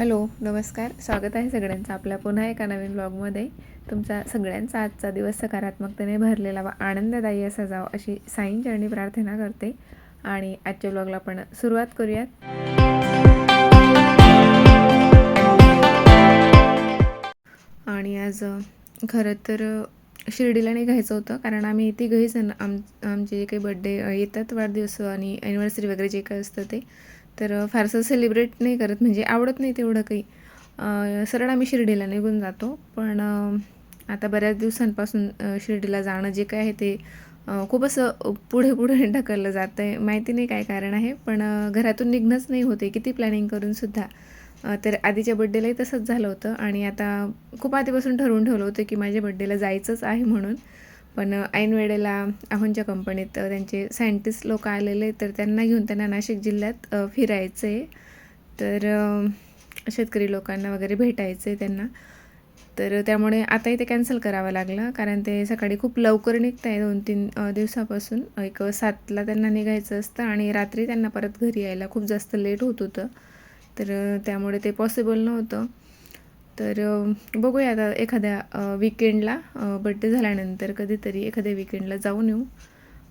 Hello नमस्कार. स्वागत आहे सगळ्यांचं आपल्या पुन्हा एका नवीन ब्लॉगमध्ये तुमचा सगळ्यांचा आजचा दिवस सकारात्मकतेने भरलेला व आनंददायी असा जावं अशी साईन चरणी प्रार्थना करते. आणि आजच्या ब्लॉगला आपण सुरुवात करूयात. आणि आज खरं तर शिर्डीला निघायचं होतं कारण आम्ही तिघही जण आम आमचे जे काही बड्डे येतात वाढदिवस आणि ॲनिव्हर्सरी वगैरे जे काही असतं ते तर फारसं सेलिब्रेट नाही करत म्हणजे आवडत नाही तेवढं काही. सरळ आम्ही शिर्डीला निघून जातो. पण आता बऱ्याच दिवसांपासून शिर्डीला जाणं जे काय आहे ते खूप असं पुढे पुढे ढकललं जातं आहे माहिती नाही काय कारण आहे. पण घरातून निघणंच नाही होते. किती प्लॅनिंग करूनसुद्धा तर आधीच्या बड्डेलाही तसंच झालं होतं. आणि आता खूप आधीपासून ठरवून ठेवलं होतं की माझ्या बड्डेला जायचंच आहे म्हणून. पण अ, ऐन वेळेला आहोंच्या कंपनीत त्यांचे सायंटिस्ट लोक आलेले तर त्यांना घेऊन त्यांना नाशिक जिल्ह्यात फिरायचं आहे तर शेतकरी लोकांना वगैरे भेटायचं आहे त्यांना. तर त्यामुळे आताही ते कॅन्सल करावं लागलं कारण ते सकाळी खूप लवकर निघत आहे दोन तीन दिवसापासून. एक सातला त्यांना निघायचं असतं आणि रात्री त्यांना परत घरी यायला खूप जास्त लेट होत होतं. तर त्यामुळे ते पॉसिबल नव्हतं. तर बघूया आता एखाद्या विकेंडला बड्डे झाल्यानंतर कधीतरी एखाद्या विकेंडला जाऊन येऊ.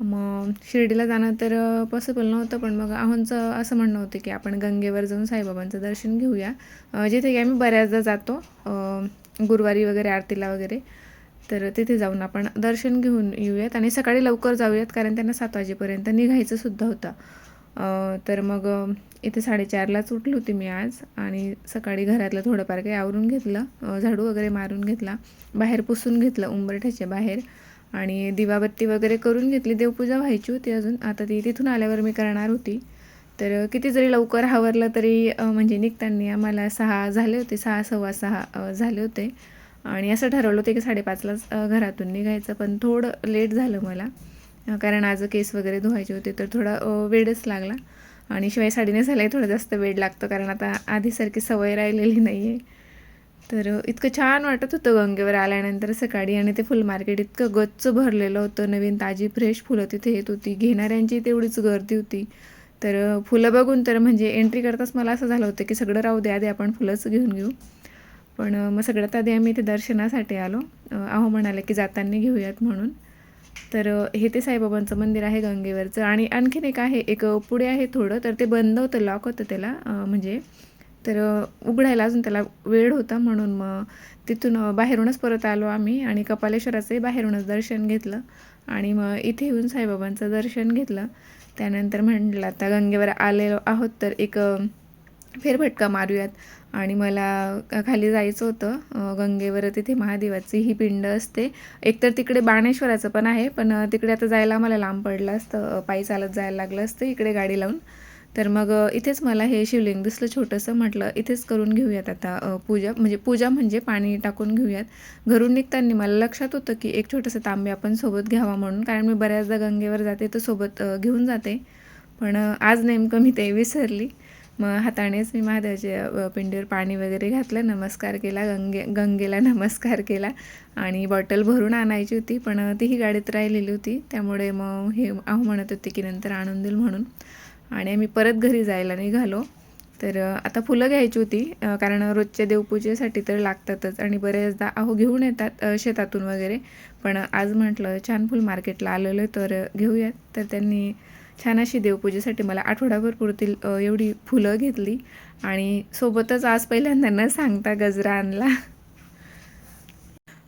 मग शिर्डीला जाणं तर पॉसिबल नव्हतं पण मग आहोंचं असं म्हणणं होतं की आपण गंगेवर जाऊन साईबाबांचं दर्शन घेऊया. जिथे की आम्ही बऱ्याचदा जातो गुरुवारी वगैरे आरतीला वगैरे. तर तिथे जाऊन आपण दर्शन घेऊन येऊयात आणि सकाळी लवकर जाऊयात कारण त्यांना सात वाजेपर्यंत निघायचं सुद्धा होतं. तर मग इथे साडेचारलाच उठली होती मी आज आणि सकाळी घरातलं थोडंफार काही आवरून घेतलं झाडू वगैरे मारून घेतला बाहेर पुसून घेतलं उंबरठ्याच्या बाहेर आणि दिवाबत्ती वगैरे करून घेतली देवपूजा व्हायची होती अजून. आता ती तिथून आल्यावर मी करणार होती. तर किती जरी लवकर हावरलं तरी म्हणजे निघताना आम्हाला सहा झाले होते सहा सव्वा सहा झाले होते. आणि असं ठरवलं होतं की साडेपाचलाच घरातून निघायचं पण थोडं लेट झालं मला. कारण आज केस वगैरे धुवायचे होते तर थोडा वेळच लागला. आणि शिवाय साडीने नेसायलाही थोडं जास्त वेळ लागतो कारण आता आधीसारखी सवय राहिलेली नाही आहे तर इतकं छान वाटत होतं गंगेवर आल्यानंतर सकाळी आणि ते फुल मार्केट इतकं गच्च भरलेलं होतं. नवीन ताजी फ्रेश फुलं तिथे येत होती. घेणाऱ्यांची तेवढीच गर्दी होती. तर फुलं बघून तर म्हणजे एंट्री करताच मला असं झालं होतं की सगळं राहू दे आधी आपण फुलंच घेऊन घेऊ. पण मग सगळ्यात आधी आम्ही इथे दर्शनासाठी आलो. अहो म्हणाले की जाताना घेऊयात म्हणून. तर हे ते साईबाबांचं मंदिर आहे गंगेवरचं आणि आणखीन एक आहे एक पुढे आहे थोडं तर ते बंद होतं लॉक होतं त्याला म्हणजे. तर उघडायला अजून त्याला वेळ होता म्हणून मग तिथून बाहेरूनच परत आलो आम्ही आणि कपालेश्वराचंही बाहेरूनच दर्शन घेतलं आणि मग इथे येऊन साईबाबांचं दर्शन घेतलं. त्यानंतर म्हटलं आता गंगेवर आलेलो आहोत तर एक फेरभटका मारूयात. आणि मला खाली जायचं होतं. गंगेवर तिथे महादेवाची ही पिंड असते. एकतर तिकडे बाणेश्वराचं पण आहे पण तिकडे आता जायला मला लांब पडलं असतं. पायी चालत जायला लागलं असतं इकडे गाडी लावून. तर मग इथेच मला हे शिवलिंग दिसलं छोटंसं. म्हटलं इथेच करून घेऊयात आता पूजा. म्हणजे पूजा म्हणजे पाणी टाकून घेऊयात. घरून निघताना मला लक्षात होतं की एक छोटंसं तांबे आपण सोबत घ्यावा म्हणून. कारण मी बऱ्याचदा गंगेवर जाते तर सोबत घेऊन जाते. पण आज नेमकं मी ते विसरली. मग हातानेच मी महादेवाच्या पिंडीवर पाणी वगैरे घातलं नमस्कार केला गंगे गंगेला नमस्कार केला आणि बॉटल भरून आणायची होती पण तीही गाडीत राहिलेली होती. त्यामुळे मग हे अहो म्हणत होते की नंतर आणून देईल म्हणून. आणि आम्ही परत घरी जायला निघालो. तर आता फुलं घ्यायची होती कारण रोजच्या देवपूजेसाठी तर लागतातच आणि बरेचदा अहो घेऊन येतात शेतातून वगैरे. पण आज म्हटलं छान फुल मार्केटला आलेलो आहे तर घेऊयात. तर त्यांनी छान अशी देवपूजेसाठी मला आठवडाभर पुरतील एवढी फुलं घेतली. आणि सोबतच आज पहिल्यांदा न सांगता गजरा आणला.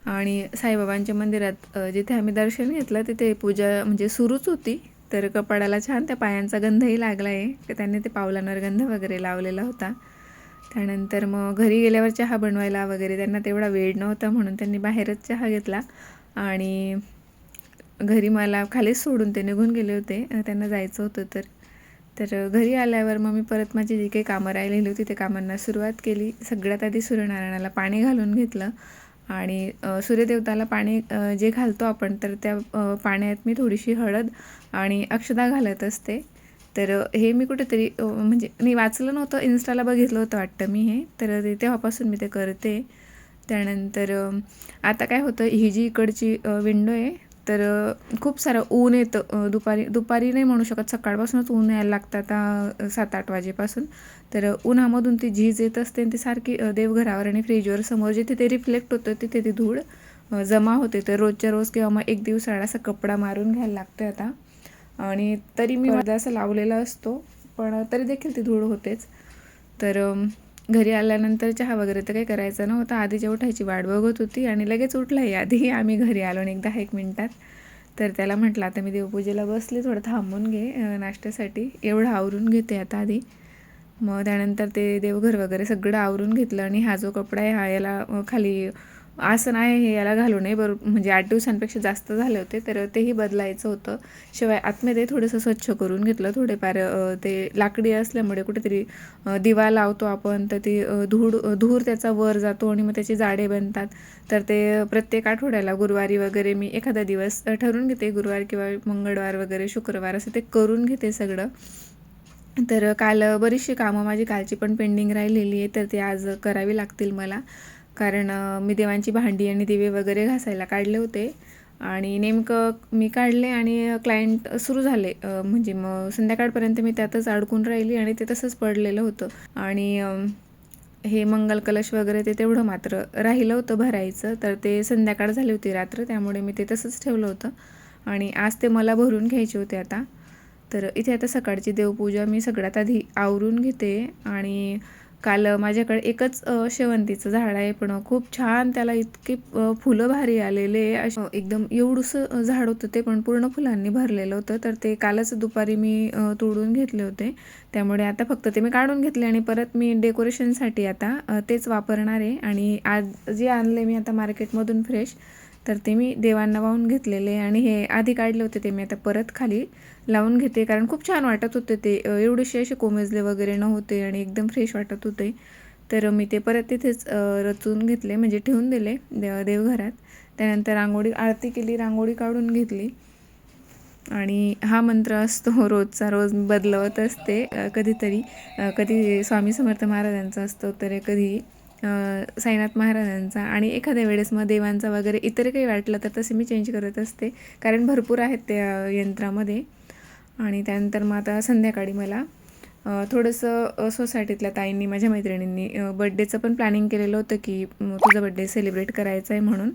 आणि साईबाबांच्या मंदिरात जिथे आम्ही दर्शन घेतलं तिथे पूजा म्हणजे सुरूच होती. तर कपाडाला छान त्या पायांचा गंधही लागला आहे तर त्यांनी ते पावलांवर गंध वगैरे लावलेला होता. त्यानंतर मग घरी गेल्यावर चहा बनवायला वगैरे त्यांना तेवढा वेळ नव्हता म्हणून त्यांनी बाहेरच चहा घेतला. आणि घरी मला खालीच सोडून ते निघून गेले होते. त्यांना जायचं होतं तर. तर घरी आल्यावर मग मी परत माझी जी काही कामं राहिलेली होती त्या कामांना सुरुवात केली. सगळ्यात आधी सूर्यनारायणाला पाणी घालून घेतलं. आणि सूर्यदेवताला पाणी जे घालतो आपण तर त्या पाण्यात मी थोडीशी हळद आणि अक्षदा घालत असते. तर हे मी कुठेतरी म्हणजे मी वाचलं नव्हतं. इन्स्टाला बघितलं होतं वाटतं मी हे. तर ते तेव्हापासून मी ते करते. त्यानंतर आता काय होतं ही जी इकडची विंडो आहे तर खूप सारं ऊन येतं दुपारी दुपारी नाही म्हणू शकत सकाळपासूनच ऊन यायला लागतं आता सात आठ वाजेपासून. तर उन्हामधून ती झीज येत असते आणि ती सारखी देवघरावर आणि फ्रीजवर समोर जिथे ते रिफ्लेक्ट होतं तिथे ती धूळ जमा होते. तर रोजच्या रोज किंवा मग एक दिवसाळा असा कपडा मारून घ्यायला लागतोय आता. आणि तरी मी माझा असं लावलेला असतो पण तरी देखील ती धूळ होतेच. तर घरी आल्यानंतर चहा वगैरे तर काही करायचं नव्हता. आधीच्या उठायची वाट बघत होती आणि लगेच उठलाही. आधी आम्ही घरी आलो आणि एक दहा एक मिनटात. तर त्याला म्हटलं आता मी देवपूजेला बसले थोडं थांबून घे नाश्त्यासाठी. एवढं आवरून घेते आता आधी. मग त्यानंतर ते देवघर वगैरे सगळं आवरून घेतलं आणि हा जो कपडा आहे हा याला खाली आसन आहे हे याला घालू नये. बरोबर म्हणजे आठ दिवसांपेक्षा जास्त झाले होते तर तेही बदलायचं होतं. शिवाय आतमध्ये थोडंसं स्वच्छ करून घेतलं थोडेफार ते लाकडी असल्यामुळे कुठेतरी दिवा लावतो आपण तर ती धूड धूळ धूर त्याचा वर जातो आणि मग त्याचे जाडे बनतात. तर ते प्रत्येक आठवड्याला गुरुवारी वगैरे मी एखादा दिवस ठरवून घेते गुरुवार किंवा मंगळवार वगैरे शुक्रवार असं ते करून घेते सगळं. तर काल बरीचशी कामं माझी कालची पण पेंडिंग राहिलेली आहे तर ती आज करावी लागतील मला. कारण मी देवांची भांडी आणि दिवे वगैरे घासायला काढले होते. आणि नेमकं मी काढले आणि क्लायंट सुरू झाले. म्हणजे मग संध्याकाळपर्यंत मी त्यातच अडकून राहिली आणि ते तसंच पडलेलं होतं. आणि हे मंगल कलश वगैरे ते तेवढं मात्र राहिलं होतं भरायचं. तर ते संध्याकाळ झाली होती रात्र त्यामुळे मी ते तसंच ठेवलं होतं. आणि आज ते मला भरून घ्यायचे होते आता. तर इथे आता सकाळची देवपूजा मी सगळ्यात आधी आवरून घेते. आणि काल माझ्याकडे एकच शेवंतीचं झाड आहे पण खूप छान त्याला इतके फुलं भारी आलेले एकदम एवढंसं झाड होतं ते पण पूर्ण फुलांनी भरलेलं होतं. तर ते कालच दुपारी मी तोडून घेतले होते. त्यामुळे आता फक्त ते मी काढून घेतले आणि परत मी डेकोरेशनसाठी आता तेच वापरणार आहे. आणि आज जे आणले मी आता मार्केटमधून फ्रेश तर ते मी देवांना वाहून घेतलेले आणि हे आधी काढले होते ते मी आता परत खाली लावून घेते. कारण खूप छान वाटत होते ते. एवढेसे असे कोमेजले वगैरे नव्हते आणि एकदम फ्रेश वाटत होते. तर मी ते परत तिथेच रचून घेतले. म्हणजे ठेवून दिले देव देवघरात. त्यानंतर रांगोळी आरती केली रांगोळी काढून घेतली. आणि हा मंत्र असतो रोजचा रोज मी बदलवत असते. कधीतरी कधी स्वामी समर्थ महाराजांचा असतो तर कधी साईनाथ महाराजांचा. आणि एखाद्या वेळेस मग देवांचा वगैरे इतर काही वाटलं तर तसे मी चेंज करत असते. कारण भरपूर आहेत त्या यंत्रामध्ये. आणि त्यानंतर मग आता संध्याकाळी मला थोडंसं सोसायटीतल्या ताईंनी माझ्या मैत्रिणींनी बड्डेचं पण प्लॅनिंग केलेलं होतं की तुझा बड्डे सेलिब्रेट करायचा आहे म्हणून.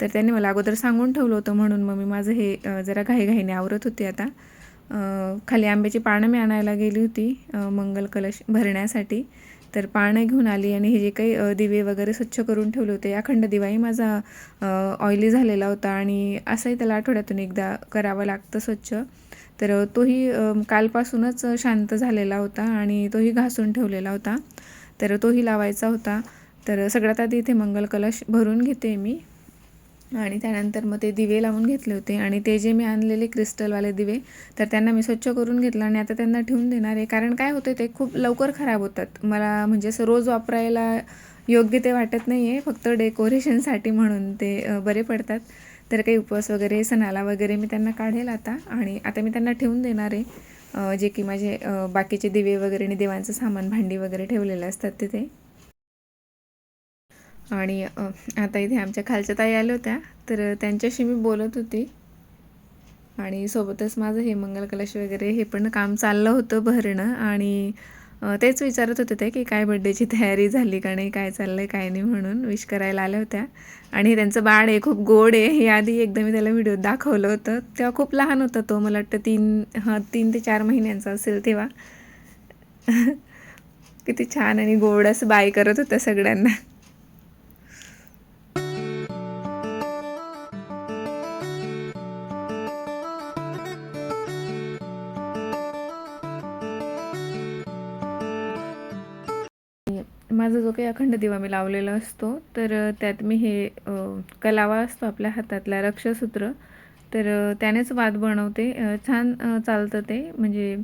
तर त्यांनी मला अगोदर सांगून ठेवलं होतं म्हणून मग मी माझं हे जरा घाईघाईने आवरत होते आता. खाली आंब्याची पानं मी आणायला गेली होती मंगल कलश भरण्यासाठी. तर पानं घेऊन आली आणि हे जे काही दिवे वगैरे स्वच्छ करून ठेवले होते अखंड दिवाही माझा ऑइली झालेला होता आणि असंही त्याला आठवड्यातून एकदा करावं लागतं स्वच्छ. तर तोही कालपासूनच शांत झालेला होता आणि तोही घासून ठेवलेला होता. तर तोही लावायचा होता. तर सगळ्यात आधी इथे मंगल कलश भरून घेते मी. आणि त्यानंतर मग ते दिवे लावून घेतले होते. आणि ते जे मी आणलेले क्रिस्टलवाले दिवे तर त्यांना मी स्वच्छ करून घेतलं आणि आता त्यांना ठेवून देणार आहे. कारण काय होतं ते खूप लवकर खराब होतात. मला म्हणजे असं रोज वापरायला योग्य ते वाटत नाही आहे फक्त डेकोरेशनसाठी म्हणून ते बरे पडतात. तर काही उपवास वगैरे सणाला वगैरे मी त्यांना काढेल आता. आणि आता मी त्यांना ठेवून देणार आहे. जे की माझे बाकीचे दिवे वगैरे आणि देवांचं सामान भांडी वगैरे ठेवलेलं असतात तिथे. आणि आता इथे आमच्या खालच्या ताई आल्या होत्या. तर त्यांच्याशी मी बोलत होती. आणि सोबतच माझं हे मंगल कलश वगैरे हे पण काम चाललं होतं भरणं. आणि तेच विचारत होते ते की काय बड्डेची तयारी झाली का नाही काय चाललं आहे काय नाही म्हणून विश करायला आल्या होत्या. आणि त्यांचं बाळ आहे खूप गोड आहे. हे आधी एकदा मी त्याला व्हिडिओ दाखवलं होतं. तेव्हा खूप लहान होता तो मला वाटतं तीन हां तीन ते चार महिन्यांचा असेल तेव्हा. किती छान आणि गोड असं बाय करत होतं सगळ्यांना. माझा जो काही अखंड दिवा मी लावलेला असतो तर त्यात मी हे कलावा असतो आपल्या हातातला रक्षसूत्र. तर त्यानेच वाद बनवते. छान चालतं ते. म्हणजे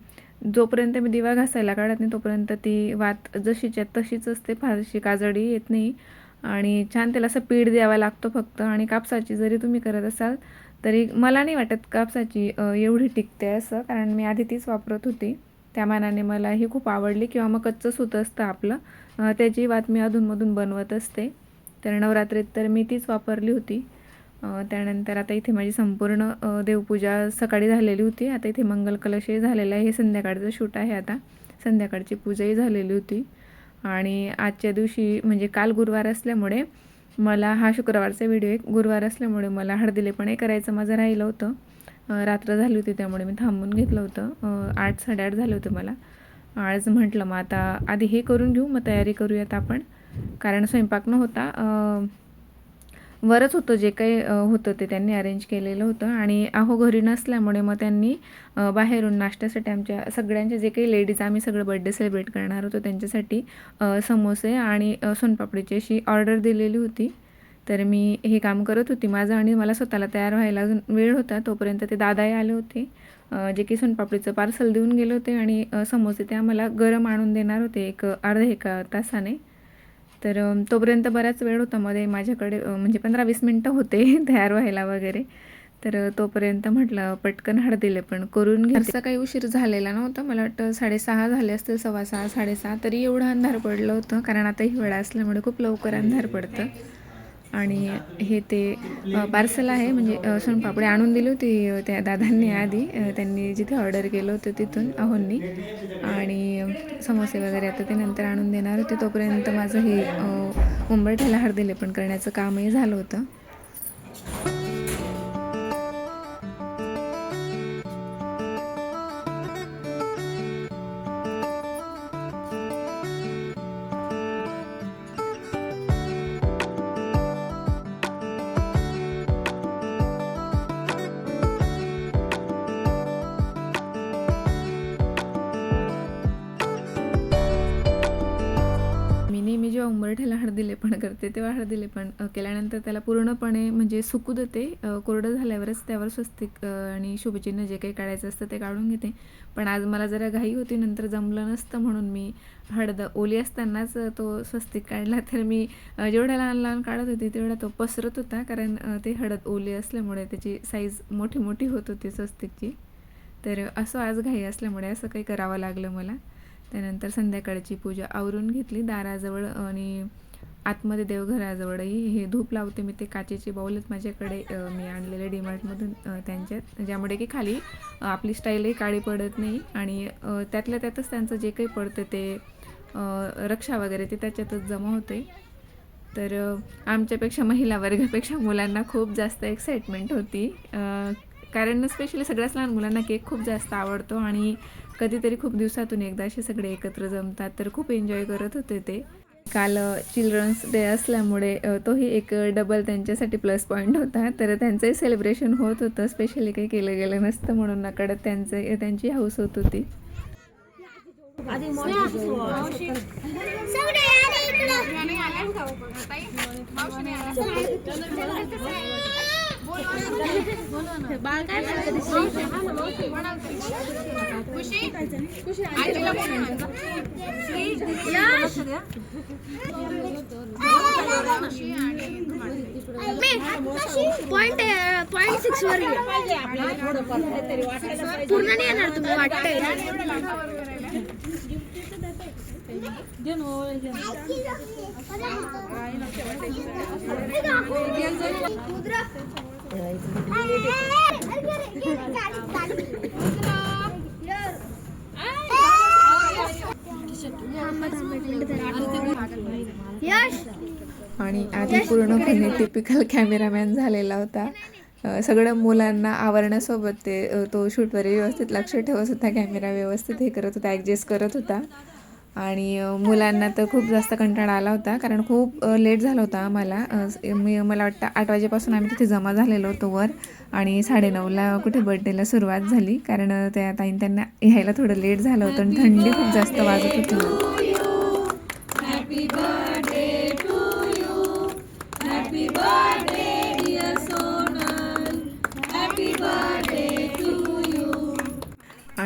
जोपर्यंत मी दिवा घासायला काढत नाही तोपर्यंत ती वात जशीच्या तशीच असते. फारशी काजडी येत नाही. आणि छान त्याला असं पीठ द्यावा लागतो फक्त. आणि कापसाची जरी तुम्ही करत असाल तरी मला नाही वाटत कापसाची एवढी टिकते असं. कारण मी आधी तीच वापरत होती. त्या मानाने मला ही खूप आवडली किंवा मग कच्चं सूत असतं आपलं. त्याची वात मी अधूनमधून बनवत असते. तर नवरात्रीत तर मी तीच वापरली होती. त्यानंतर आता इथे माझी संपूर्ण देवपूजा सकाळी झालेली होती. आता इथे मंगल कलशही झालेला आहे. हे संध्याकाळचं शूट आहे आता. संध्याकाळची पूजाही झालेली होती. आणि आजच्या दिवशी म्हणजे काल गुरुवार असल्यामुळे मला हा शुक्रवारचा व्हिडिओ एक गुरुवार असल्यामुळे मला हळदीलेपणही करायचं माझं राहिलं होतं. रात्र झाली होती त्यामुळे मी थांबून घेतलं होतं. आठ साडेआठ झाले होते मला. आज म्हटलं मग आता आधी हे करून घेऊ मग तयारी करूयात आपण. कारण स्वयंपाक न होता वरच होतं जे काही होतं ते त्यांनी अरेंज केलेलं होतं. आणि अहो घरी नसल्यामुळे मग त्यांनी बाहेरून नाश्त्यासाठी आमच्या सगळ्यांचे जे काही लेडीज आम्ही सगळं बड्डे सेलिब्रेट करणार होतो त्यांच्यासाठी समोसे आणि सोनपापडीची अशी ऑर्डर दिलेली होती. तर मी हे काम करत होती. माझं आणि मला स्वतःला तयार व्हायला अजून वेळ होता. तोपर्यंत ते दादाही आले होते. जे की सोनपापडीचं पार्सल देऊन गेले होते आणि समोसे ते आम्हाला गरम आणून देणार होते एक अर्ध्या एका तासाने. तर तोपर्यंत बराच वेळ होता. मध्ये माझ्याकडे म्हणजे पंधरा वीस मिनटं होते तयार व्हायला वगैरे. तर तोपर्यंत म्हटलं पटकन हळदीले पण करून घ्यायचं काही उशीर झालेला नव्हता. मला वाटतं साडेसहा झाले असतील सव्वा सहा साडेसहा तरी एवढं अंधार पडलं होतं. कारण आता हिवाळा असल्यामुळे खूप लवकर अंधार पडतं. आणि हे ते पार्सल आहे म्हणजे सोनपापडी आणून दिली होती त्या दादांनी आधी. त्यांनी जिथे ऑर्डर केलं होतं तिथून अहोंनी. आणि समोसे वगैरे आता ते नंतर आणून देणार होते. तोपर्यंत माझं हे अ, उंबरठ्याला दिले पण करण्याचं कामही झालं होतं. उंबरठ्याला हळदीलेपण करते तेव्हा हळदीलेपण केल्यानंतर त्याला पूर्णपणे म्हणजे सुकू देते कोरडं झाल्यावरच त्यावर स्वस्तिक आणि शुभचिन्ह जे काही काढायचं असतं ते काढून घेते. पण आज मला जरा घाई होती नंतर जमलं नसतं म्हणून मी हळद ओली असतानाच तो स्वस्तिक काढला. तर मी अ, जेवढ्या लहान लहान काढत होती तेवढा तो पसरत होता. कारण ते हळद ओली असल्यामुळे त्याची साईज मोठी मोठी होत होती स्वस्तिकची. तर असं आज घाई असल्यामुळे असं काही करावं लागलं मला. त्यानंतर संध्याकाळची पूजा आवरून घेतली. दाराजवळ आणि आतमध्ये देवघराजवळही हे धूप लावते. मी ते काचेचे बाऊलच माझ्याकडे मी आणलेले डीमार्टमधून त्यांच्यात. ज्यामुळे की खाली आपली स्टाईलही काळी पडत नाही आणि त्यातल्या त्यातच त्यांचं जे काही पडतं ते रक्षा वगैरे ते त्याच्यातच जमा होते. तर आमच्यापेक्षा महिला वर्गापेक्षा मुलांना खूप जास्त एक्साइटमेंट होती. कारण स्पेशली सगळ्याच लहान मुलांना केक खूप जास्त आवडतो आणि कधीतरी खूप दिवसातून एकदा असे सगळे एकत्र जमतात तर खूप एन्जॉय करत होते ते. काल चिल्ड्रन्स डे असल्यामुळे तोही एक डबल त्यांच्यासाठी प्लस पॉईंट होता. तर त्यांचंही सेलिब्रेशन होत होतं. स्पेशली काही केलं गेलं नसतं म्हणून नकळत त्यांचं त्यांची हाऊस होत होती. पॉइंट पॉइंट सिक्स वर पूर्ण नाही येणार तुम्ही वाटतंय यश आणि आधी पूर्णपणे टिपिकल कॅमेरामॅन झालेला होता. सगळं मुलांना आवरण्यासोबत ते तो शूटवर व्यवस्थित लक्ष ठेवत होता कॅमेरा व्यवस्थित हे करत होता ॲडजस्ट करत होता. आणि मुलांना तर खूप जास्त कंटाळा आला होता कारण खूप लेट झाला होता आम्हाला. मी मला वाटतं आठ वाजेपासून आम्ही तिथे जमा झालेलो होतो वर आणि साडेनऊला कुठे बर्थडेला सुरुवात झाली कारण त्या ताईन त्यांना यायला थोडं लेट झालं होतं आणि थंडी खूप जास्त वाजत होती.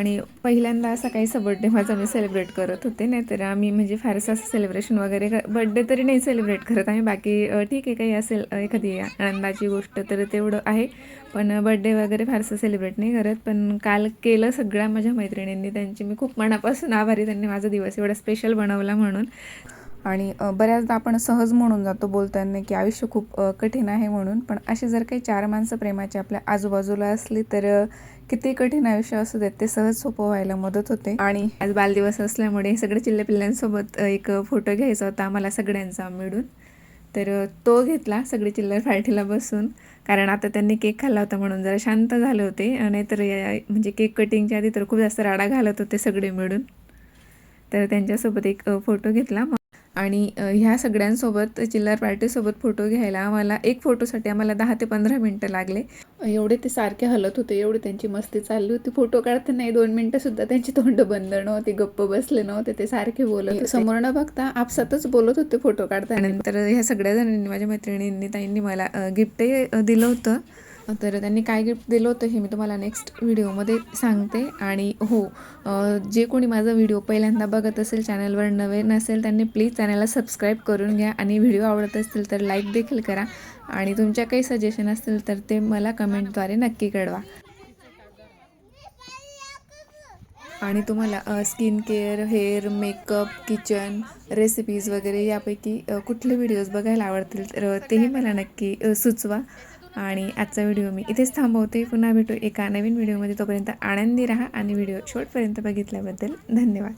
आणि पहिल्यांदा असा काहीसा बड्डे माझा मी सेलिब्रेट करत होते नाहीतर आम्ही म्हणजे फारसं असं सेलिब्रेशन वगैरे बड्डे तरी नाही सेलिब्रेट करत आम्ही बाकी ठीक आहे काही असेल एखादी आनंदाची गोष्ट तर तेवढं आहे. पण बड्डे वगैरे फारसं सेलिब्रेट नाही करत पण काल केलं सगळ्या माझ्या मैत्रिणींनी त्यांची मी खूप मनापासून आभारी त्यांनी माझा दिवस एवढा स्पेशल बनवला म्हणून. आणि बऱ्याचदा आपण सहज म्हणून जातो बोलताना की आयुष्य खूप कठीण आहे म्हणून पण असे जर काही चार माणसं प्रेमाची आपल्या आजूबाजूला असली तर किती कठीण आयुष्य असू देत ते सहज सोपं व्हायला मदत होते. आणि आज बालदिवस असल्यामुळे सगळे चिल्ले पिल्ल्यांसोबत एक फोटो घ्यायचा होता आम्हाला सगळ्यांचा मिळून. तर तो घेतला सगळे चिल्लर पार्टीला बसून. कारण आता त्यांनी केक खाल्ला होता म्हणून जरा शांत झाले होते. नाहीतर म्हणजे केक कटिंगच्या आधी तर खूप जास्त राडा घालत होते सगळे मिळून. तर त्यांच्यासोबत एक फोटो घेतला. आणि ह्या सगळ्यांसोबत चिल्लर पार्टीसोबत फोटो घ्यायला आम्हाला एक फोटोसाठी आम्हाला दहा ते पंधरा मिनटं लागले. एवढे ते सारखे हलत होते एवढी त्यांची मस्ती चालली होती. फोटो काढताना दोन मिनटंसुद्धा त्यांची तोंड बंद नव्हते गप्प बसले नव्हते ते सारखे बोलत होते. समोर न बघता आपसातच बोलत होते फोटो काढताना. नंतर ह्या सगळ्या जणांनी माझ्या मैत्रिणींनी ताईंनी मला गिफ्टही दिलं होतं. तर त्यांनी काय गिफ्ट दिलं होतं हे मी तुम्हाला नेक्स्ट व्हिडिओमध्ये सांगते. आणि हो जे कोणी माझा व्हिडिओ पहिल्यांदा बघत असेल चॅनलवर नवीन असेल त्यांनी प्लीज चॅनलला सबस्क्राईब करून घ्या. आणि व्हिडिओ आवडत असतील तर लाईक देखील करा. आणि तुमच्या काही सजेशन असतील तर ते मला कमेंटद्वारे नक्की कळवा. आणि तुम्हाला skin care hair makeup kitchen recipes वगैरे यापैकी कुठले व्हिडिओज बघायला आवडतील तर तेही मला नक्की सुचवा. आणि आजचा व्हिडिओ मी इथेच थांबवते. पुन्हा भेटू एका नवीन व्हिडिओमध्ये. तोपर्यंत आनंदी राहा आणि व्हिडिओ शेवटपर्यंत बघितल्याबद्दल धन्यवाद.